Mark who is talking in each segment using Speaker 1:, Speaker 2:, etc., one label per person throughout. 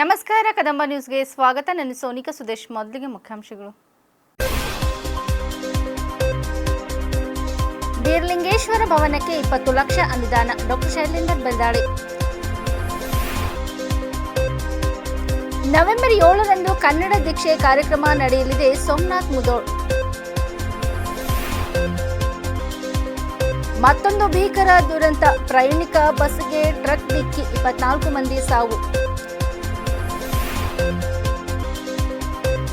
Speaker 1: ನಮಸ್ಕಾರ, ಕದಂಬ ನ್ಯೂಸ್ಗೆ ಸ್ವಾಗತ. ನನ್ನ ಸೋನಿಕಾ ಸುದೇಶ್. ಮೊದಲಿಗೆ ಮುಖ್ಯಾಂಶಗಳು. ಬೀರ್ಲಿಂಗೇಶ್ವರ ಭವನಕ್ಕೆ ಇಪ್ಪತ್ತು ಲಕ್ಷ ಅನುದಾನ. ಡಾಕ್ಟರ್ ಶೈಲೇಂದರ್ ಬೆಲ್ದಾಳಿ ನವೆಂಬರ್ ಏಳರಂದು ಕನ್ನಡ ದೀಕ್ಷೆ ಕಾರ್ಯಕ್ರಮ ನಡೆಯಲಿದೆ. ಸೋಮನಾಥ್ ಮುದೋಳ್ ಮತ್ತೊಂದು ಭೀಕರ ದುರಂತ. ಪ್ರಯಾಣಿಕ ಬಸ್ಗೆ ಟ್ರಕ್ ಡಿಕ್ಕಿ ಇಪ್ಪತ್ನಾಲ್ಕು ಮಂದಿ ಸಾವು.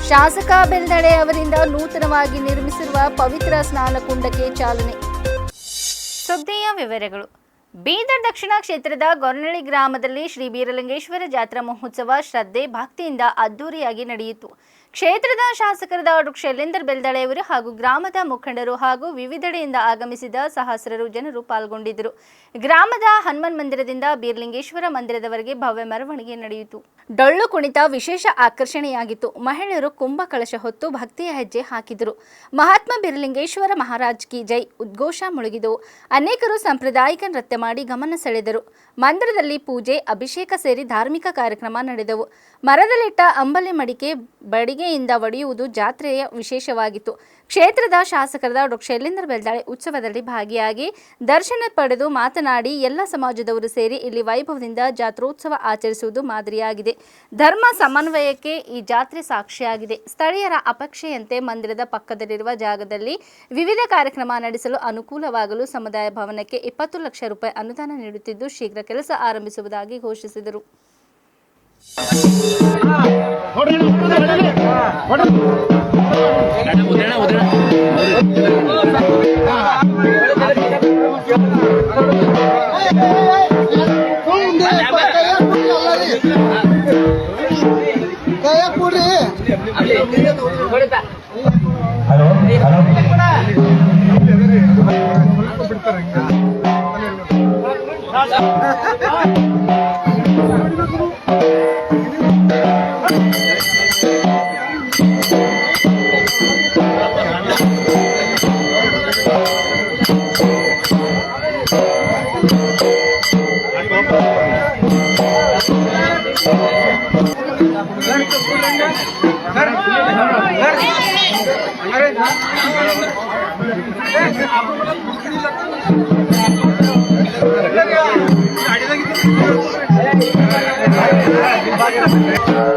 Speaker 1: ಶಾಸಕ ಬೆಲ್ದಳೆ ಅವರಿಂದ ನೂತನವಾಗಿ ನಿರ್ಮಿಸಿರುವ ಪವಿತ್ರ ಸ್ನಾನಕುಂಡಕ್ಕೆ ಚಾಲನೆ. ಸುದ್ದಿಯ ವಿವರಗಳು. ಬೀದರ್ ದಕ್ಷಿಣ ಕ್ಷೇತ್ರದ ಗೊರ್ನಳ್ಳಿ ಗ್ರಾಮದಲ್ಲಿ ಶ್ರೀ ಬೀರಲಿಂಗೇಶ್ವರ ಜಾತ್ರಾ ಮಹೋತ್ಸವ ಶ್ರದ್ಧೆ, ಭಕ್ತಿಯಿಂದ ಅದ್ದೂರಿಯಾಗಿ ನಡೆಯಿತು. ಕ್ಷೇತ್ರದ ಶಾಸಕರಾದ ಡಾಕ್ಟರ್ ಶೈಲೇಂದ್ರ ಬೆಲ್ದಳೆ ಅವರು ಹಾಗೂ ಗ್ರಾಮದ ಮುಖಂಡರು ಹಾಗೂ ವಿವಿಧೆಡೆಯಿಂದ ಆಗಮಿಸಿದ ಸಹಸ್ರರು ಜನರು ಪಾಲ್ಗೊಂಡಿದ್ದರು. ಗ್ರಾಮದ ಹನುಮಾನ್ ಮಂದಿರದಿಂದ ಬೀರ್ಲಿಂಗೇಶ್ವರ ಮಂದಿರದವರೆಗೆ ಭವ್ಯ ಮೆರವಣಿಗೆ ನಡೆಯಿತು. ಡೊಳ್ಳು ಕುಣಿತ ವಿಶೇಷ ಆಕರ್ಷಣೆಯಾಗಿತ್ತು. ಮಹಿಳೆಯರು ಕುಂಭ ಕಳಶ ಹೊತ್ತು ಭಕ್ತಿಯ ಹೆಜ್ಜೆ ಹಾಕಿದರು. ಮಹಾತ್ಮ ಬಿರ್ಲಿಂಗೇಶ್ವರ ಮಹಾರಾಜ್ ಕಿ ಜೈ ಉದ್ಘೋಷ ಮುಳುಗಿದವು. ಅನೇಕರು ಸಾಂಪ್ರದಾಯಿಕ ನೃತ್ಯ ಮಾಡಿ ಗಮನ ಸೆಳೆದರು. ಮಂದಿರದಲ್ಲಿ ಪೂಜೆ, ಅಭಿಷೇಕ ಸೇರಿ ಧಾರ್ಮಿಕ ಕಾರ್ಯಕ್ರಮ ನಡೆದವು. ಮರದಲ್ಲಿಟ್ಟ ಅಂಬಲಿ ಮಡಿಕೆ ಬಡಿಗೆಯಿಂದ ಒಡೆಯುವುದು ಜಾತ್ರೆಯ ವಿಶೇಷವಾಗಿತ್ತು. ಕ್ಷೇತ್ರದ ಶಾಸಕರಾದ ಡಾಕ್ಟರ್ ಶೈಲೇಂದ್ರ ಬೆಳ್ದಾಳೆ ಉತ್ಸವದಲ್ಲಿ ಭಾಗಿಯಾಗಿ ದರ್ಶನ ಪಡೆದು ಮಾತನಾಡಿ, ಎಲ್ಲ ಸಮಾಜದವರು ಸೇರಿ ಇಲ್ಲಿ ವೈಭವದಿಂದ ಜಾತ್ರೋತ್ಸವ ಆಚರಿಸುವುದು ಮಾದರಿಯಾಗಿದೆ. ಧರ್ಮ ಸಮನ್ವಯಕ್ಕೆ ಈ ಜಾತ್ರೆ ಸಾಕ್ಷಿಯಾಗಿದೆ. ಸ್ಥಳೀಯರ ಅಪೇಕ್ಷೆಯಂತೆ ಮಂದಿರದ ಪಕ್ಕದಲ್ಲಿರುವ ಜಾಗದಲ್ಲಿ ವಿವಿಧ ಕಾರ್ಯಕ್ರಮ ನಡೆಸಲು ಅನುಕೂಲವಾಗಲು ಸಮುದಾಯ ಭವನಕ್ಕೆ ಇಪ್ಪತ್ತು ಲಕ್ಷ ರೂಪಾಯಿ ಅನುದಾನ ನೀಡುತ್ತಿದ್ದು, ಶೀಘ್ರ ಕೆಲಸ ಆರಂಭಿಸುವುದಾಗಿ ಘೋಷಿಸಿದರು.
Speaker 2: உதரண உதரண ಉದಣ
Speaker 1: ಗಡಿ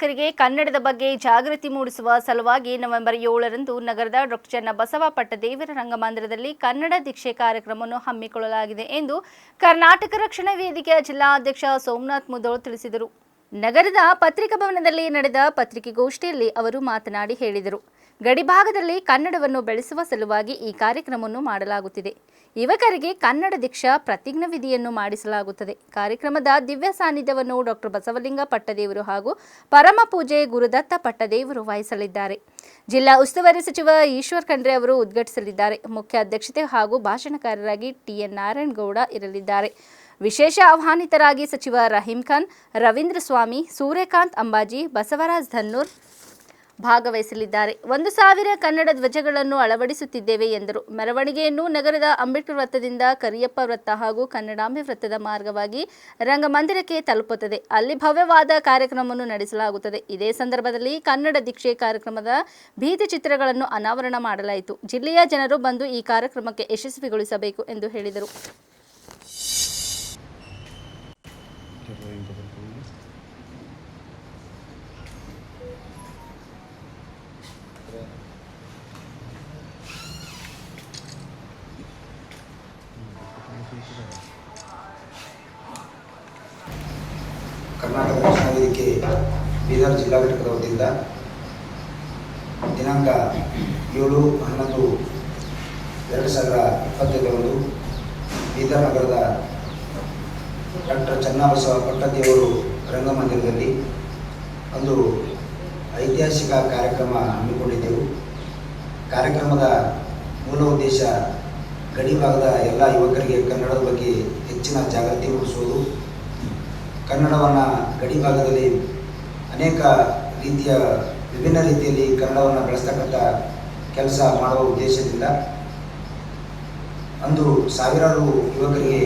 Speaker 1: ಯುವಕರಿಗೆ ಕನ್ನಡದ ಬಗ್ಗೆ ಜಾಗೃತಿ ಮೂಡಿಸುವ ಸಲುವಾಗಿ ನವೆಂಬರ್ ಏಳರಂದು ನಗರದ ಡಾಕ್ಟರ್ ಚನ್ನಬಸವ ಪಟ್ಟದೇವರ ರಂಗಮಂದಿರದಲ್ಲಿ ಕನ್ನಡ ದೀಕ್ಷೆ ಕಾರ್ಯಕ್ರಮವನ್ನು ಹಮ್ಮಿಕೊಳ್ಳಲಾಗಿದೆ ಎಂದು ಕರ್ನಾಟಕ ರಕ್ಷಣಾ ವೇದಿಕೆಯ ಜಿಲ್ಲಾಧ್ಯಕ್ಷ ಸೋಮನಾಥ್ ಮುದೋಳ್ ತಿಳಿಸಿದರು. ನಗರದ ಪತ್ರಿಕಾ ಭವನದಲ್ಲಿ ನಡೆದ ಪತ್ರಿಕೆಗೋಷ್ಠಿಯಲ್ಲಿ ಅವರು ಮಾತನಾಡಿ ಹೇಳಿದರು. ಗಡಿಭಾಗದಲ್ಲಿ ಕನ್ನಡವನ್ನು ಬೆಳೆಸುವ ಸಲುವಾಗಿ ಈ ಕಾರ್ಯಕ್ರಮವನ್ನು ಮಾಡಲಾಗುತ್ತಿದೆ. ಯುವಕರಿಗೆ ಕನ್ನಡ ದೀಕ್ಷಾ ಪ್ರತಿಜ್ಞಾ ವಿಧಿಯನ್ನು ಮಾಡಿಸಲಾಗುತ್ತದೆ. ಕಾರ್ಯಕ್ರಮದ ದಿವ್ಯ ಸಾನ್ನಿಧ್ಯವನ್ನು ಡಾಕ್ಟರ್ ಬಸವಲಿಂಗ ಪಟ್ಟದೇವರು ಹಾಗೂ ಪರಮ ಪೂಜೆ ಗುರುದತ್ತ ಪಟ್ಟದೇವರು ವಹಿಸಲಿದ್ದಾರೆ. ಜಿಲ್ಲಾ ಉಸ್ತುವಾರಿ ಸಚಿವ ಈಶ್ವರ್ ಖಂಡ್ರೆ ಅವರು ಉದ್ಘಾಟಿಸಲಿದ್ದಾರೆ. ಮುಖ್ಯ ಅಧ್ಯಕ್ಷತೆ ಹಾಗೂ ಭಾಷಣಕಾರರಾಗಿ ಟಿಎನ್ ನಾರಾಯಣಗೌಡ ಇರಲಿದ್ದಾರೆ. ವಿಶೇಷ ಆಹ್ವಾನಿತರಾಗಿ ಸಚಿವ ರಹೀಂ ಖಾನ್, ರವೀಂದ್ರ ಸ್ವಾಮಿ, ಸೂರ್ಯಕಾಂತ್ ಅಂಬಾಜಿ, ಬಸವರಾಜ್ ಧನ್ನೂರ್ ಭಾಗವಹಿಸಲಿದ್ದಾರೆ. ಒಂದು ಸಾವಿರ ಕನ್ನಡ ಧ್ವಜಗಳನ್ನು ಅಳವಡಿಸುತ್ತಿದ್ದೇವೆ ಎಂದರು. ಮೆರವಣಿಗೆಯನ್ನು ನಗರದ ಅಂಬೇಡ್ಕರ್ ವೃತ್ತದಿಂದ ಕರಿಯಪ್ಪ ವೃತ್ತ ಹಾಗೂ ಕನ್ನಡಾಂಬೆ ವೃತ್ತದ ಮಾರ್ಗವಾಗಿ ರಂಗಮಂದಿರಕ್ಕೆ ತಲುಪುತ್ತದೆ. ಅಲ್ಲಿ ಭವ್ಯವಾದ ಕಾರ್ಯಕ್ರಮವನ್ನು ನಡೆಸಲಾಗುತ್ತದೆ. ಇದೇ ಸಂದರ್ಭದಲ್ಲಿ ಕನ್ನಡ ದೀಕ್ಷೆ ಕಾರ್ಯಕ್ರಮದ ಭೀತಿ ಚಿತ್ರಗಳನ್ನು ಅನಾವರಣ ಮಾಡಲಾಯಿತು. ಜಿಲ್ಲೆಯ ಜನರು ಬಂದು ಈ ಕಾರ್ಯಕ್ರಮಕ್ಕೆ ಯಶಸ್ವಿಗೊಳಿಸಬೇಕು ಎಂದು ಹೇಳಿದರು.
Speaker 3: ಎರಡು ಸಾವಿರ ಇಪ್ಪತ್ತೈದರಂದು ಬೀದರ್ನಗರದ ಡಾಕ್ಟರ್ ಚನ್ನಬಸವ ಪಟ್ಟದೇವರು ರಂಗಮಂದಿರದಲ್ಲಿ ಒಂದು ಐತಿಹಾಸಿಕ ಕಾರ್ಯಕ್ರಮ ಹಮ್ಮಿಕೊಂಡಿದ್ದೆವು. ಕಾರ್ಯಕ್ರಮದ ಮೂಲ ಉದ್ದೇಶ ಗಡಿ ಭಾಗದ ಎಲ್ಲ ಯುವಕರಿಗೆ ಕನ್ನಡದ ಬಗ್ಗೆ ಹೆಚ್ಚಿನ ಜಾಗೃತಿ ಮೂಡಿಸುವುದು. ಕನ್ನಡವನ್ನು ಗಡಿ ಭಾಗದಲ್ಲಿ ಅನೇಕ ರೀತಿಯ ವಿಭಿನ್ನ ರೀತಿಯಲ್ಲಿ ಕನ್ನಡವನ್ನು ಬೆಳೆಸ್ತಕ್ಕಂಥ ಕೆಲಸ ಮಾಡುವ ಉದ್ದೇಶದಿಂದ ಅಂದು ಸಾವಿರಾರು ಯುವಕರಿಗೆ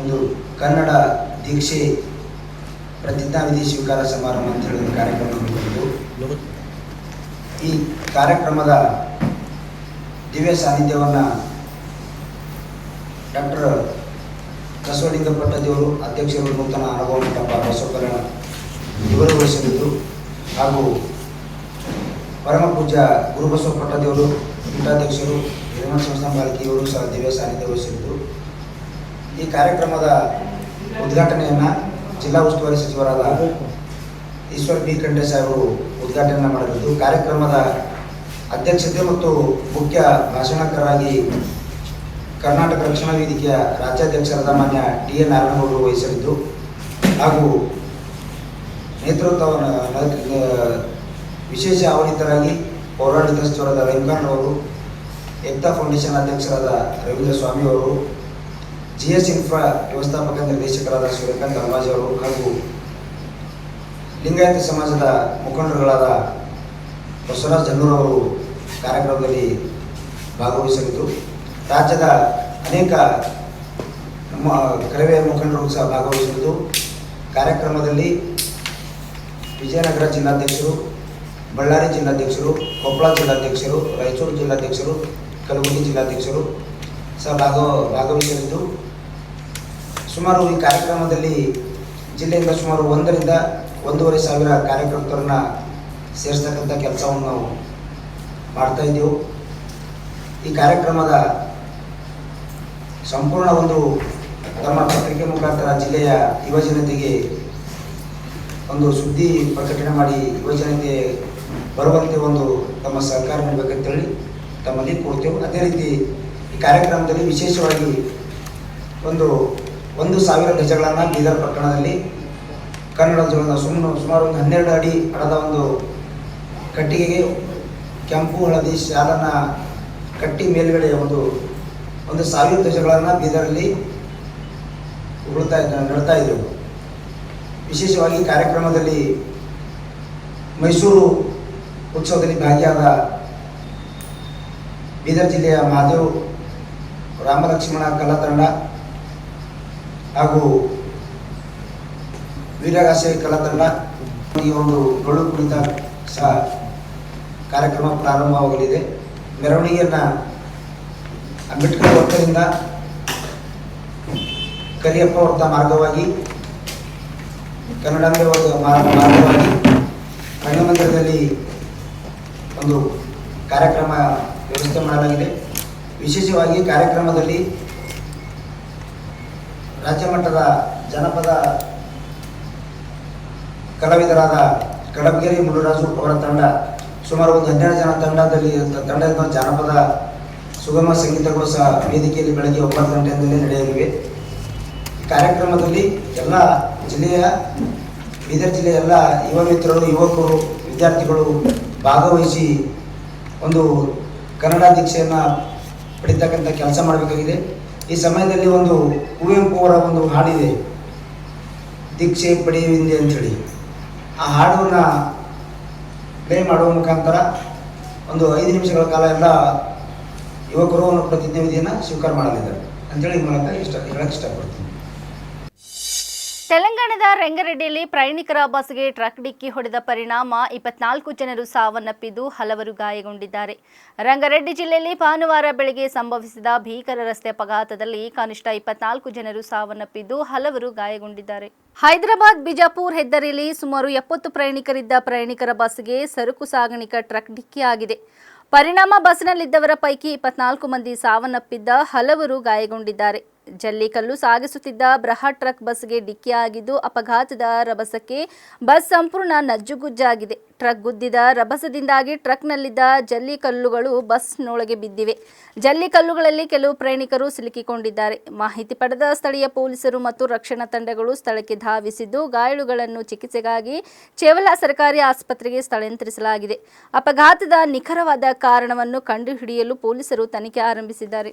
Speaker 3: ಒಂದು ಕನ್ನಡ ದೀಕ್ಷೆ ಪ್ರತಿಜ್ಞಾವಿಧಿ ಸ್ವೀಕಾರ ಸಮಾರಂಭ ಅಂತ ಹೇಳಿ ಒಂದು ಕಾರ್ಯಕ್ರಮ ಈ ಕಾರ್ಯಕ್ರಮದ ದಿವ್ಯ ಸಾನ್ನಿಧ್ಯವನ್ನು ಡಾಕ್ಟರ್ ಬಸವಲಿಂಗ ಪಟ್ಟದೇವರು, ಅಧ್ಯಕ್ಷರು ನೂತನ ಅನುಭವ ಮಂಟಪ ಬಸವಕಲ್ಯಾಣ ಇವರು ವಹಿಸಲಿದ್ದು ಹಾಗೂ ಪರಮ ಪೂಜ್ಯ ಗುರುಬಸವ ಪಟ್ಟದೇವರು, ಪೀಠಾಧ್ಯಕ್ಷರು ಹಿರೇಮಠ ಸಂಸ್ಥಾನ ಬಾಲಕಿಯವರು ಸಹ ದಿವ್ಯ ಸಾನ್ನಿಧ್ಯ ವಹಿಸಿದ್ದು. ಈ ಕಾರ್ಯಕ್ರಮದ ಉದ್ಘಾಟನೆಯನ್ನು ಜಿಲ್ಲಾ ಉಸ್ತುವಾರಿ ಸಚಿವರಾದ ಈಶ್ವರ್ ಬಿ ಖಂಡೆ ಸಾಹೇಬರು ಉದ್ಘಾಟನೆ ಮಾಡಲಿದ್ದು ಕಾರ್ಯಕ್ರಮದ ಅಧ್ಯಕ್ಷತೆ ಮತ್ತು ಮುಖ್ಯ ಭಾಷಣಕಾರರಾಗಿ ಕರ್ನಾಟಕ ರಕ್ಷಣಾ ವೇದಿಕೆಯ ರಾಜ್ಯಾಧ್ಯಕ್ಷರಾದ ಮಾನ್ಯ ಡಿ ಎನ್ ನಾರಾಯಣಗೌಡರು ವಹಿಸಲಿದ್ದು ಹಾಗೂ ನೇತೃತ್ವವನ್ನು ವಿಶೇಷ ಆಹ್ವಾನಿತರಾಗಿ ಪೌರಾಡಳಿತ ಸಚಿವರಾದ ಅವರು ಏಕ್ತಾ ಫೌಂಡೇಶನ್ ಅಧ್ಯಕ್ಷರಾದ ರವೀಂದ್ರ ಸ್ವಾಮಿ ಅವರು ಜಿ ಎಸ್ ಇನ್ಫ್ರಾ ವ್ಯವಸ್ಥಾಪಕ ನಿರ್ದೇಶಕರಾದ ಸೂರ್ಯಕಾಂತ್ ಧರ್ಮಾಜ್ ಅವರು ಹಾಗೂ ಲಿಂಗಾಯತ ಸಮಾಜದ ಮುಖಂಡರುಗಳಾದ ಬಸವರಾಜ್ ಜನ್ನೂರ್ ಅವರು ಕಾರ್ಯಕ್ರಮದಲ್ಲಿ ಭಾಗವಹಿಸಲಿದ್ದು, ರಾಜ್ಯದ ಅನೇಕ ನಮ್ಮ ಕರವೇ ಮುಖಂಡರು ಸಹ ಭಾಗವಹಿಸಲಿದ್ದು, ಕಾರ್ಯಕ್ರಮದಲ್ಲಿ ವಿಜಯನಗರ ಜಿಲ್ಲಾಧ್ಯಕ್ಷರು, ಬಳ್ಳಾರಿ ಜಿಲ್ಲಾಧ್ಯಕ್ಷರು, ಕೊಪ್ಪಳ ಜಿಲ್ಲಾಧ್ಯಕ್ಷರು, ರಾಯಚೂರು ಜಿಲ್ಲಾಧ್ಯಕ್ಷರು ಕಲಬುರಗಿ ಜಿಲ್ಲಾಧ್ಯಕ್ಷರು ಸಹ ಭಾಗ ಭಾಗವಹಿಸಲಿದ್ದು, ಸುಮಾರು ಈ ಕಾರ್ಯಕ್ರಮದಲ್ಲಿ ಜಿಲ್ಲೆಯಿಂದ ಸುಮಾರು ಒಂದರಿಂದ ಒಂದೂವರೆ ಸಾವಿರ ಕಾರ್ಯಕರ್ತರನ್ನ ಸೇರಿಸ್ತಕ್ಕಂಥ ಕೆಲಸವನ್ನು ನಾವು ಮಾಡ್ತಾ ಇದ್ದೆವು. ಈ ಕಾರ್ಯಕ್ರಮದ ಸಂಪೂರ್ಣ ಒಂದು ತಮ್ಮ ಪತ್ರಿಕೆ ಮುಖಾಂತರ ಜಿಲ್ಲೆಯ ಯುವಜನತೆಗೆ ಒಂದು ಸುದ್ದಿ ಪ್ರಕಟಣೆ ಮಾಡಿ ಯುವಜನತೆ ಬರುವಂತೆ ಒಂದು ತಮ್ಮ ಸಹಕಾರ ನೀಡಬೇಕಂತೇಳಿ ತಮ್ಮಲ್ಲಿ ಕೊಡ್ತೇವೆ. ಅದೇ ರೀತಿ ಈ ಕಾರ್ಯಕ್ರಮದಲ್ಲಿ ವಿಶೇಷವಾಗಿ ಒಂದು ಒಂದು ಸಾವಿರ ಧ್ವಜಗಳನ್ನು ಬೀದರ್ ಪಟ್ಟಣದಲ್ಲಿ ಕನ್ನಡ ಜೋಳದ ಸುಮ್ಮನೆ ಸುಮಾರು ಒಂದು ಹನ್ನೆರಡು ಅಡಿ ಹಣದ ಒಂದು ಕಟ್ಟಿಗೆಗೆ ಕೆಂಪು ಹಳದಿ ಶಾಲನ್ನು ಕಟ್ಟಿ ಮೇಲುಗಡೆ ಒಂದು ಒಂದು ಸಾವಿರ ಧ್ವಜಗಳನ್ನು ಬೀದರಲ್ಲಿ ಉಳ್ತಾ ನಡ್ತಾ ಇದ್ದೆವು. ವಿಶೇಷವಾಗಿ ಕಾರ್ಯಕ್ರಮದಲ್ಲಿ ಮೈಸೂರು ಉತ್ಸವದಲ್ಲಿ ಭಾಗಿಯಾದ ಬೀದರ್ ಜಿಲ್ಲೆಯ ಮಾದೇವ್ ರಾಮಲಕ್ಷ್ಮಣ ಕಲಾ ತಂಡ ಹಾಗೂ ವೀರಗಾಸೆ ಕಲಾ ತಂಡ ಈ ಒಂದು ಡೊಳ್ಳು ಕುಣಿತ ಸಹ ಕಾರ್ಯಕ್ರಮ ಪ್ರಾರಂಭವಾಗಲಿದೆ. ಮೆರವಣಿಗೆಯನ್ನು ಅಂಬೇಡ್ಕರ್ ವೃತ್ತದಿಂದ ಕರಿಯಪ್ಪ ವೃತ್ತ ಮಾರ್ಗವಾಗಿ, ಕನ್ನಡಾಂಬೆ ಮಾರ್ಗವಾಗಿ ರಂಗಮಂದಿರದಲ್ಲಿ ಒಂದು ಕಾರ್ಯಕ್ರಮ ವ್ಯವಸ್ಥೆ ಮಾಡಲಾಗಿದೆ. ವಿಶೇಷವಾಗಿ ಕಾರ್ಯಕ್ರಮದಲ್ಲಿ ರಾಜ್ಯ ಮಟ್ಟದ ಜನಪದ ಕಲಾವಿದರಾದ ಕಡಬಗೆರೆ ಮುಳುರಾಜು ಅವರ ತಂಡ, ಸುಮಾರು ಒಂದು ಹನ್ನೆರಡು ಜನ ತಂಡದಲ್ಲಿ ತಂಡದ ಜಾನಪದ ಸುಗಮ ಸಂಗೀತಗಳು ಸಹ ವೇದಿಕೆಯಲ್ಲಿ ಬೆಳಗ್ಗೆ ಒಂಬತ್ತು ಗಂಟೆಯಿಂದಲೇ ನಡೆಯಲಿವೆ. ಕಾರ್ಯಕ್ರಮದಲ್ಲಿ ಎಲ್ಲ ಜಿಲ್ಲೆಯ, ಬೀದರ್ ಜಿಲ್ಲೆಯ ಎಲ್ಲ ಯುವ ಮಿತ್ರರು, ಯುವಕರು, ವಿದ್ಯಾರ್ಥಿಗಳು ಭಾಗವಹಿಸಿ ಒಂದು ಕನ್ನಡ ದೀಕ್ಷೆಯನ್ನು ಪಡಿತಕ್ಕಂಥ ಕೆಲಸ ಮಾಡಬೇಕಾಗಿದೆ. ಈ ಸಮಯದಲ್ಲಿ ಒಂದು ಕುವೆಂಪು ಅವರ ಒಂದು ಹಾಡಿದೆ. ದೀಕ್ಷೆ ಪಡೆಯುವಿಂದೆ ಅಂಥೇಳಿ. ಆ ಹಾಡನ್ನು ಪ್ಲೇ ಮಾಡುವ ಮುಖಾಂತರ ಒಂದು ಐದು ನಿಮಿಷಗಳ ಕಾಲ ಎಲ್ಲ ಯುವಕರು ಪ್ರತಿಜ್ಞೆ ವಿಧಿಯನ್ನು ಸ್ವೀಕಾರ ಮಾಡಲಿದ್ದಾರೆ. ಅಂತೇಳಿ ಈ ಮೂಲಕ ಇಷ್ಟ ಹೇಳಕ್ಕೆ ಇಷ್ಟಪಡ್ತೀನಿ.
Speaker 1: ತೆಲಂಗಾಣದ ರೆಂಗರೆಡ್ಡಿಯಲ್ಲಿ ಪ್ರಯಾಣಿಕರ ಬಸ್ಗೆ ಟ್ರಕ್ ಡಿಕ್ಕಿ ಹೊಡೆದ ಪರಿಣಾಮ ಇಪ್ಪತ್ನಾಲ್ಕು ಜನರು ಸಾವನ್ನಪ್ಪಿದ್ದು ಹಲವರು ಗಾಯಗೊಂಡಿದ್ದಾರೆ. ರಂಗಾರೆಡ್ಡಿ ಜಿಲ್ಲೆಯಲ್ಲಿ ಭಾನುವಾರ ಬೆಳಗ್ಗೆ ಸಂಭವಿಸಿದ ಭೀಕರ ರಸ್ತೆ ಅಪಘಾತದಲ್ಲಿ ಕನಿಷ್ಠ ಇಪ್ಪತ್ನಾಲ್ಕು ಜನರು ಸಾವನ್ನಪ್ಪಿದ್ದು ಹಲವರು ಗಾಯಗೊಂಡಿದ್ದಾರೆ. ಹೈದರಾಬಾದ್, ಬಿಜಾಪುರ್ ಹೆದ್ದಾರಿಯಲ್ಲಿ ಸುಮಾರು ಎಪ್ಪತ್ತು ಪ್ರಯಾಣಿಕರಿದ್ದ ಪ್ರಯಾಣಿಕರ ಬಸ್ಗೆ ಸರಕು ಸಾಗಾಣಿಕಾ ಟ್ರಕ್ ಡಿಕ್ಕಿಯಾಗಿದೆ ಪರಿಣಾಮ ಬಸ್ನಲ್ಲಿದ್ದವರ ಪೈಕಿ ಇಪ್ಪತ್ನಾಲ್ಕು ಮಂದಿ ಸಾವನ್ನಪ್ಪಿದ್ದ ಹಲವರು ಗಾಯಗೊಂಡಿದ್ದಾರೆ. ಜಲ್ಲಿಕಲ್ಲು ಸಾಗಿಸುತ್ತಿದ್ದ ಬೃಹತ್ ಟ್ರಕ್ ಬಸ್ಗೆ ಡಿಕ್ಕಿಯಾಗಿದ್ದು ಅಪಘಾತದ ರಭಸಕ್ಕೆ ಬಸ್ ಸಂಪೂರ್ಣ ನಜ್ಜುಗುಜ್ಜಾಗಿದೆ. ಟ್ರಕ್ ಗುದ್ದಿದ ರಭಸದಿಂದಾಗಿ ಟ್ರಕ್ನಲ್ಲಿದ್ದ ಜಲ್ಲಿಕಲ್ಲುಗಳು ಬಸ್ನೊಳಗೆ ಬಿದ್ದಿವೆ. ಜಲ್ಲಿಕಲ್ಲುಗಳಲ್ಲಿ ಕೆಲವು ಪ್ರಯಾಣಿಕರು ಸಿಲುಕಿಕೊಂಡಿದ್ದಾರೆ. ಮಾಹಿತಿ ಪಡೆದ ಸ್ಥಳೀಯ ಪೊಲೀಸರು ಮತ್ತು ರಕ್ಷಣಾ ತಂಡಗಳು ಸ್ಥಳಕ್ಕೆ ಧಾವಿಸಿದ್ದು ಗಾಯಾಳುಗಳನ್ನು ಚಿಕಿತ್ಸೆಗಾಗಿ ಚೇವಲ ಸರ್ಕಾರಿ ಆಸ್ಪತ್ರೆಗೆ ಸ್ಥಳಾಂತರಿಸಲಾಗಿದೆ. ಅಪಘಾತದ ನಿಖರವಾದ ಕಾರಣವನ್ನು ಕಂಡುಹಿಡಿಯಲು ಪೊಲೀಸರು ತನಿಖೆ ಆರಂಭಿಸಿದ್ದಾರೆ.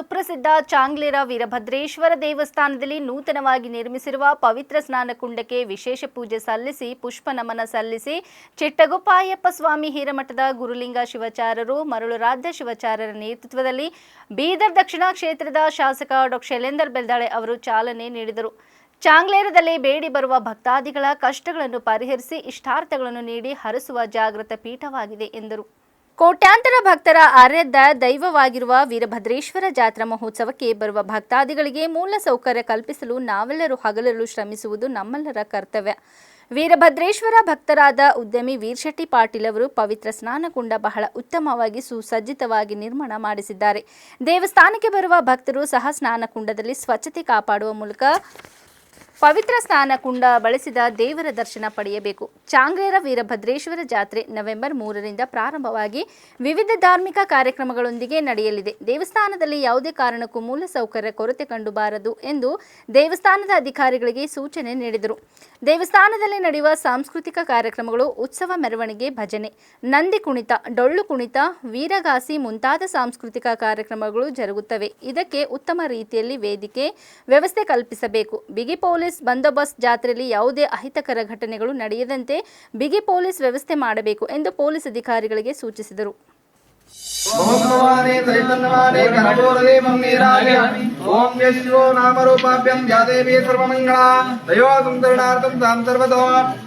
Speaker 1: ಸುಪ್ರಸಿದ್ಧ ಚಾಂಗ್ಲೇರ ವೀರಭದ್ರೇಶ್ವರ ದೇವಸ್ಥಾನದಲ್ಲಿ ನೂತನವಾಗಿ ನಿರ್ಮಿಸಿರುವ ಪವಿತ್ರ ಸ್ನಾನ ಕುಂಡಕ್ಕೆ ವಿಶೇಷ ಪೂಜೆ ಸಲ್ಲಿಸಿ, ಪುಷ್ಪ ನಮನ ಸಲ್ಲಿಸಿ ಚಿಟ್ಟಗೋಪಾಯಪ್ಪ ಸ್ವಾಮಿ ಹಿರಮಠದ ಗುರುಲಿಂಗ ಶಿವಾಚಾರ್ಯರು ಮರಳುರಾಧ್ಯ ಶಿವಾಚಾರ್ಯರ ನೇತೃತ್ವದಲ್ಲಿ ಬೀದರ್ ದಕ್ಷಿಣ ಕ್ಷೇತ್ರದ ಶಾಸಕ ಡಾ. ಶೈಲೇಂದರ್ ಬೆಲ್ದಾಳೆ ಅವರು ಚಾಲನೆ ನೀಡಿದರು. ಚಾಂಗ್ಲೇರದಲ್ಲಿ ಬೇಡಿ ಬರುವ ಭಕ್ತಾದಿಗಳ ಕಷ್ಟಗಳನ್ನು ಪರಿಹರಿಸಿ, ಇಷ್ಟಾರ್ಥಗಳನ್ನು ನೀಡಿ ಹರಿಸುವ ಜಾಗೃತ ಪೀಠವಾಗಿದೆ ಎಂದರು. ಕೋಟ್ಯಾಂತರ ಭಕ್ತರ ಆರಾಧ್ಯ ದೈವವಾಗಿರುವ ವೀರಭದ್ರೇಶ್ವರ ಜಾತ್ರಾ ಮಹೋತ್ಸವಕ್ಕೆ ಬರುವ ಭಕ್ತಾದಿಗಳಿಗೆ ಮೂಲ ಸೌಕರ್ಯ ಕಲ್ಪಿಸಲು ನಾವೆಲ್ಲರೂ ಹಗಲಿರುಳು ಶ್ರಮಿಸುವುದು ನಮ್ಮೆಲ್ಲರ ಕರ್ತವ್ಯ. ವೀರಭದ್ರೇಶ್ವರ ಭಕ್ತರಾದ ಉದ್ಯಮಿ ವೀರ್ಶೆಟ್ಟಿ ಪಾಟೀಲ್ ಅವರು ಪವಿತ್ರ ಸ್ನಾನಕುಂಡ ಬಹಳ ಉತ್ತಮವಾಗಿ ಸುಸಜ್ಜಿತವಾಗಿ ನಿರ್ಮಾಣ ಮಾಡಿಸಿದ್ದಾರೆ. ದೇವಸ್ಥಾನಕ್ಕೆ ಬರುವ ಭಕ್ತರು ಸಹ ಸ್ನಾನಕುಂಡದಲ್ಲಿ ಸ್ವಚ್ಛತೆ ಕಾಪಾಡುವ ಮೂಲಕ ಪವಿತ್ರ ಸ್ನಾನ ಕುಂಡ ಬಳಸಿದ ದೇವರ ದರ್ಶನ ಪಡೆಯಬೇಕು. ಚಾಂಗ್ರೇರ ವೀರಭದ್ರೇಶ್ವರ ಜಾತ್ರೆ ನವೆಂಬರ್ ಮೂರರಿಂದ ಪ್ರಾರಂಭವಾಗಿ ವಿವಿಧ ಧಾರ್ಮಿಕ ಕಾರ್ಯಕ್ರಮಗಳೊಂದಿಗೆ ನಡೆಯಲಿದೆ. ದೇವಸ್ಥಾನದಲ್ಲಿ ಯಾವುದೇ ಕಾರಣಕ್ಕೂ ಮೂಲಸೌಕರ್ಯ ಕೊರತೆ ಕಂಡುಬಾರದು ಎಂದು ದೇವಸ್ಥಾನದ ಅಧಿಕಾರಿಗಳಿಗೆ ಸೂಚನೆ ನೀಡಿದರು. ದೇವಸ್ಥಾನದಲ್ಲಿ ನಡೆಯುವ ಸಾಂಸ್ಕೃತಿಕ ಕಾರ್ಯಕ್ರಮಗಳು, ಉತ್ಸವ ಮೆರವಣಿಗೆ, ಭಜನೆ, ನಂದಿ ಕುಣಿತ, ಡೊಳ್ಳು ಕುಣಿತ, ವೀರಗಾಸಿ ಮುಂತಾದ ಸಾಂಸ್ಕೃತಿಕ ಕಾರ್ಯಕ್ರಮಗಳು ಜರುಗುತ್ತವೆ. ಇದಕ್ಕೆ ಉತ್ತಮ ರೀತಿಯಲ್ಲಿ ವೇದಿಕೆ ವ್ಯವಸ್ಥೆ ಕಲ್ಪಿಸಬೇಕು. ಬಿಗಿ ಪೊಲೀಸ್ ಬಂದೋಬಸ್ತ್ ಜಾತ್ರೆಯಲ್ಲಿ ಯಾವುದೇ ಅಹಿತಕರ ಘಟನೆಗಳು ನಡೆಯದಂತೆ ಬಿಗಿ ಪೊಲೀಸ್ ವ್ಯವಸ್ಥೆ ಮಾಡಬೇಕು ಎಂದು ಪೊಲೀಸ್ ಅಧಿಕಾರಿಗಳಿಗೆ ಸೂಚಿಸಿದರು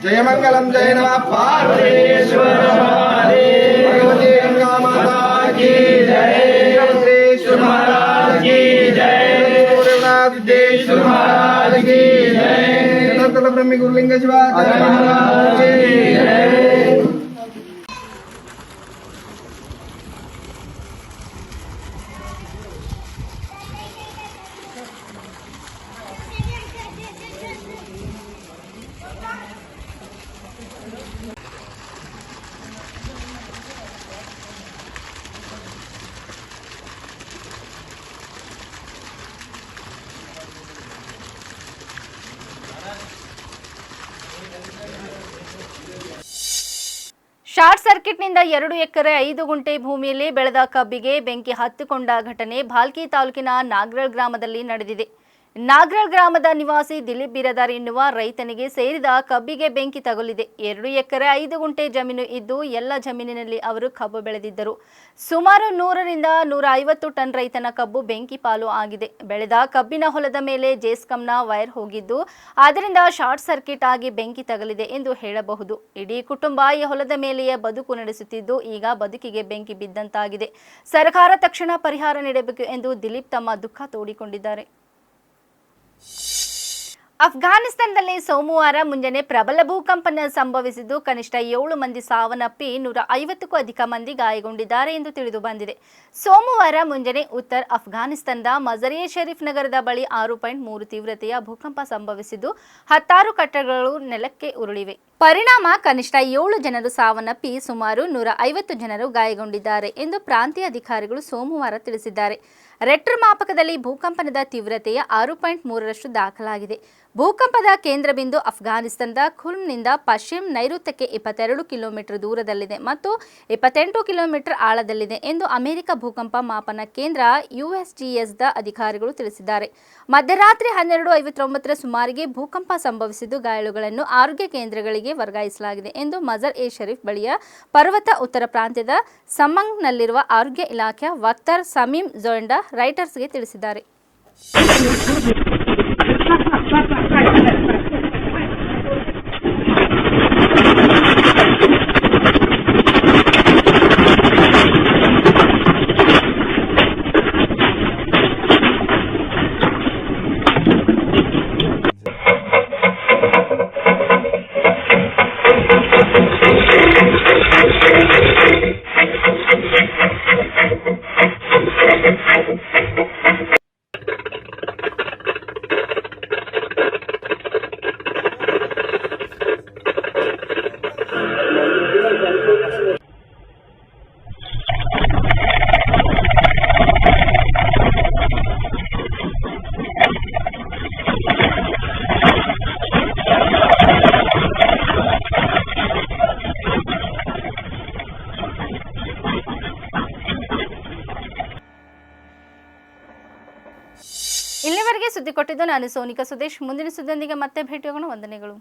Speaker 2: ಜಯ ಜಯ బ్రహ్మి గురులింగ శివ
Speaker 1: ಶಾರ್ಟ್ ಸರ್ಕ್ಯೂಟ್ನಿಂದ ಎರಡು ಎಕರೆ, ಐದು ಗುಂಟೆ ಭೂಮಿಯಲ್ಲಿ ಬೆಳೆದ ಕಬ್ಬಿಗೆ ಬೆಂಕಿ ಹತ್ತಿಕೊಂಡ ಘಟನೆ ಭಾಲ್ಕಿ ತಾಲೂಕಿನ ನಾಗ್ರಳ್ ಗ್ರಾಮದಲ್ಲಿ ನಡೆದಿದೆ. ನಾಗ್ರಳ್ ಗ್ರಾಮದ ನಿವಾಸಿ ದಿಲೀಪ್ ಬಿರದಾರ್ ಎನ್ನುವ ರೈತನಿಗೆ ಸೇರಿದ ಕಬ್ಬಿಗೆ ಬೆಂಕಿ ತಗುಲಿದೆ. ಎರಡು ಎಕರೆ, ಐದು ಗುಂಟೆ ಜಮೀನು ಇದ್ದು ಎಲ್ಲ ಜಮೀನಿನಲ್ಲಿ ಅವರು ಕಬ್ಬು ಬೆಳೆದಿದ್ದರು. ಸುಮಾರು ನೂರರಿಂದ ನೂರ ಐವತ್ತು ಟನ್ ರೈತನ ಕಬ್ಬು ಬೆಂಕಿ ಪಾಲು ಆಗಿದೆ. ಬೆಳೆದ ಕಬ್ಬಿನ ಹೊಲದ ಮೇಲೆ ಜೇಸ್ಕಂನ ವೈರ್ ಹೋಗಿದ್ದು ಅದರಿಂದ ಶಾರ್ಟ್ ಸರ್ಕ್ಯೂಟ್ ಆಗಿ ಬೆಂಕಿ ತಗಲಿದೆ ಎಂದು ಹೇಳಬಹುದು. ಇಡೀ ಕುಟುಂಬ ಈ ಹೊಲದ ಮೇಲೆಯೇ ಬದುಕು ನಡೆಸುತ್ತಿದ್ದು, ಈಗ ಬದುಕಿಗೆ ಬೆಂಕಿ ಬಿದ್ದಂತಾಗಿದೆ. ಸರ್ಕಾರ ತಕ್ಷಣ ಪರಿಹಾರ ನೀಡಬೇಕು ಎಂದು ದಿಲೀಪ್ ತಮ್ಮ ದುಃಖ ತೋಡಿಕೊಂಡಿದ್ದಾರೆ. ಅಫ್ಘಾನಿಸ್ತಾನದಲ್ಲಿ ಸೋಮವಾರ ಮುಂಜಾನೆ ಪ್ರಬಲ ಭೂಕಂಪನ ಸಂಭವಿಸಿದ್ದು ಕನಿಷ್ಠ ಏಳು ಮಂದಿ ಸಾವನ್ನಪ್ಪಿ ನೂರ ಐವತ್ತಕ್ಕೂ ಅಧಿಕ ಮಂದಿ ಗಾಯಗೊಂಡಿದ್ದಾರೆ ಎಂದು ತಿಳಿದು ಬಂದಿದೆ. ಸೋಮವಾರ ಮುಂಜಾನೆ ಉತ್ತರ ಅಫ್ಘಾನಿಸ್ತಾನದ ಮಜರಿಯೆ ಶರೀಫ್ ನಗರದ ಬಳಿ ಆರು ಪಾಯಿಂಟ್ ಮೂರು ತೀವ್ರತೆಯ ಭೂಕಂಪ ಸಂಭವಿಸಿದ್ದು ಹತ್ತಾರು ಕಟ್ಟಡಗಳು ನೆಲಕ್ಕೆ ಉರುಳಿವೆ. ಪರಿಣಾಮ ಕನಿಷ್ಠ ಏಳು ಜನರು ಸಾವನ್ನಪ್ಪಿ ಸುಮಾರು ನೂರ ಐವತ್ತು ಜನರು ಗಾಯಗೊಂಡಿದ್ದಾರೆ ಎಂದು ಪ್ರಾಂತೀಯ ಅಧಿಕಾರಿಗಳು ಸೋಮವಾರ ತಿಳಿಸಿದ್ದಾರೆ. ರೆಕ್ಟರ್ ಮಾಪಕದಲ್ಲಿ ಭೂಕಂಪನದ ತೀವ್ರತೆಯ ಆರು ಪಾಯಿಂಟ್ ಮೂರರಷ್ಟು ದಾಖಲಾಗಿದೆ. ಭೂಕಂಪದ ಕೇಂದ್ರ ಬಿಂದು ಅಫ್ಘಾನಿಸ್ತಾನದ ಖುಲ್ನಿಂದ ಪಶ್ಚಿಮ ನೈಋತ್ಯಕ್ಕೆ ಇಪ್ಪತ್ತೆರಡು ಕಿಲೋಮೀಟರ್ ದೂರದಲ್ಲಿದೆ ಮತ್ತು ಇಪ್ಪತ್ತೆಂಟು ಕಿಲೋಮೀಟರ್ ಆಳದಲ್ಲಿದೆ ಎಂದು ಅಮೆರಿಕ ಭೂಕಂಪ ಮಾಪನ ಕೇಂದ್ರ ಯುಎಸ್ಜಿಎಸ್ದ ಅಧಿಕಾರಿಗಳು ತಿಳಿಸಿದ್ದಾರೆ. ಮಧ್ಯರಾತ್ರಿ ಹನ್ನೆರಡು ಐವತ್ತೊಂಬತ್ತರ ಸುಮಾರಿಗೆ ಭೂಕಂಪ ಸಂಭವಿಸಿದ್ದು ಗಾಯಾಳುಗಳನ್ನು ಆರೋಗ್ಯ ಕೇಂದ್ರಗಳಿಗೆ ವರ್ಗಾಯಿಸಲಾಗಿದೆ ಎಂದು ಮಜರ್ ಎ ಶರೀಫ್ ಬಳಿಯ ಪರ್ವತ ಉತ್ತರ ಪ್ರಾಂತ್ಯದ ಸಮಂಗ್ನಲ್ಲಿರುವ ಆರೋಗ್ಯ ಇಲಾಖೆಯ ವಕ್ತಾರ್ ಸಮೀಮ್ ಜೊಂಡಾ ರೈಟರ್ಸ್ಗೆ ತಿಳಿಸಿದ್ದಾರೆ. Thank you. ಸುದ್ದಿ ಕೊಟ್ಟಿದ್ದು ನಾನು ಸೋನಿಕಾ ಸುದೇಶ್. ಮುಂದಿನ ಸುದ್ದಿಯೊಂದಿಗೆ ಮತ್ತೆ ಭೇಟಿಯಾಗೋಣ ವಂದನೆಗಳು.